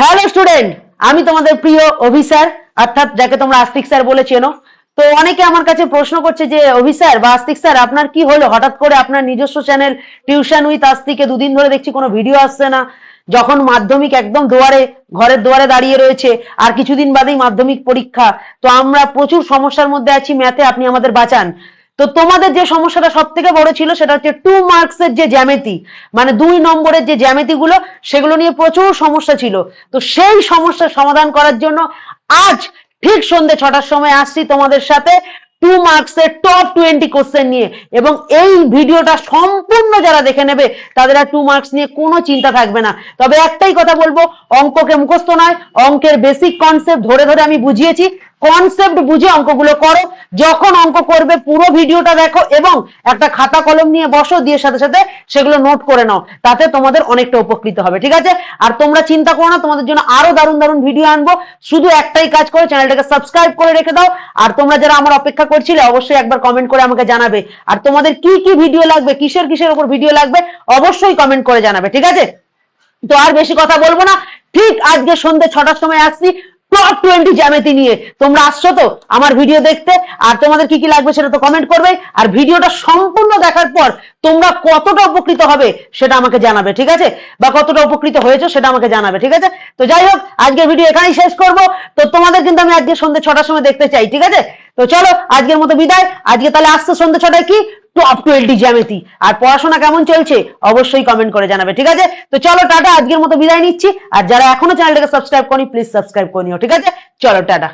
Hello student আমি তোমাদের প্রিয় অভিসার অর্থাৎ যাকে তোমরা আস্তিক স্যার বলে চেনো। তো অনেকে আমার কাছে প্রশ্ন করছে যে অভিসার বা আস্তিক স্যার, আপনার কি হলো? হঠাৎ করে আপনার নিজস্ব চ্যানেল টিউশন উইথ আস্তিকে দুদিন ধরে দেখছি কোনো ভিডিও আসছে না। যখন মাধ্যমিক একদম দুয়ারে, ঘরের দুয়ারে দাঁড়িয়ে রয়েছে, আর কিছুদিন বাদেই মাধ্যমিক পরীক্ষা। তো আমরা প্রচুর সমস্যার মধ্যে আছি ম্যাথে আপনি আমাদের বাঁচান। তো তোমাদের যে সমস্যাটা সব থেকে বড় ছিল সেটা হচ্ছে টু মার্কসের যে জ্যামিতি মানে দুই নম্বরের যে জ্যামিতি গুলো সেগুলো নিয়ে প্রচুর সমস্যা ছিল। তো সেই সমস্যার সমাধান করার জন্য আজ ঠিক সন্ধ্যে ছটার সময় আসছি তোমাদের সাথে টু মার্কসের টপ টোয়েন্টি কোশ্চেন নিয়ে। এবং এই ভিডিওটা সম্পূর্ণ যারা দেখে নেবে, তাদের আর টু মার্কস নিয়ে কোনো চিন্তা থাকবে না। তবে একটাই কথা বলব, অঙ্ককে মুখস্থ নয়, অঙ্কের বেসিক কনসেপ্ট ধরে ধরে আমি বুঝিয়েছি। কনসেপ্ট বুঝে অঙ্কগুলো করো। যখন অঙ্ক করবে, পুরো ভিডিওটা দেখো এবং একটা খাতা কলম নিয়ে বসো, দিয়ে সাথে সাথে সেগুলো নোট করে নাও। তাতে তোমাদের অনেকটা উপকৃত হবে, ঠিক আছে? আর তোমরা চিন্তা করো না, তোমাদের জন্য আরও দারুণ দারুণ ভিডিও আনব। শুধু একটাই কাজ করো, চ্যানেলটাকে সাবস্ক্রাইব করে রেখে দাও। আর তোমরা যারা আমার অপেক্ষা করছিলে, অবশ্যই একবার কমেন্ট করে আমাকে জানাবে। আর তোমাদের কি কি ভিডিও লাগবে, কিসের কিসের উপর ভিডিও লাগবে, অবশ্যই কমেন্ট করে জানাবে, ঠিক আছে? তো আর বেশি কথা বলব না। ঠিক আজকে সন্ধ্যে ছটার সময় আসছি। টপ টোয়েন্টি জ্যামিতি নিয়ে। তোমরা আসছো তো আমার ভিডিও দেখতে, আর তোমাদের কি কি লাগবে সেটা তো কমেন্ট করবে, আর ভিডিওটা সম্পূর্ণ দেখার পর তোমরা কতটা উপকৃত হবে সেটা আমাকে জানাবে, ঠিক আছে? বা কতটা উপকৃত হয়েছে সেটা আমাকে জানাবে, ঠিক আছে? তো যাই হোক, আজকের ভিডিও এখানেই শেষ করব। তো তোমাদের কিন্তু আমি আজকে সন্ধ্যে ছটার সময় দেখতে চাই, ঠিক আছে? তো চলো, আজকের মতো বিদায়। আজকে তাহলে আসছে সন্ধ্যে ছটায় কি? টপ এলটি জ্যামিতি। আর পড়াশোনা কেমন চলছে, অবশ্যই কমেন্ট করে জানাবে, ঠিক আছে? তো চলো টাটা, আজকের মতো বিদায় নিচ্ছি। আর যারা এখনও চ্যানেলটাকে সাবস্ক্রাইব করি প্লিজ সাবস্ক্রাইব করে নিও, ঠিক আছে? চলো, টাটা।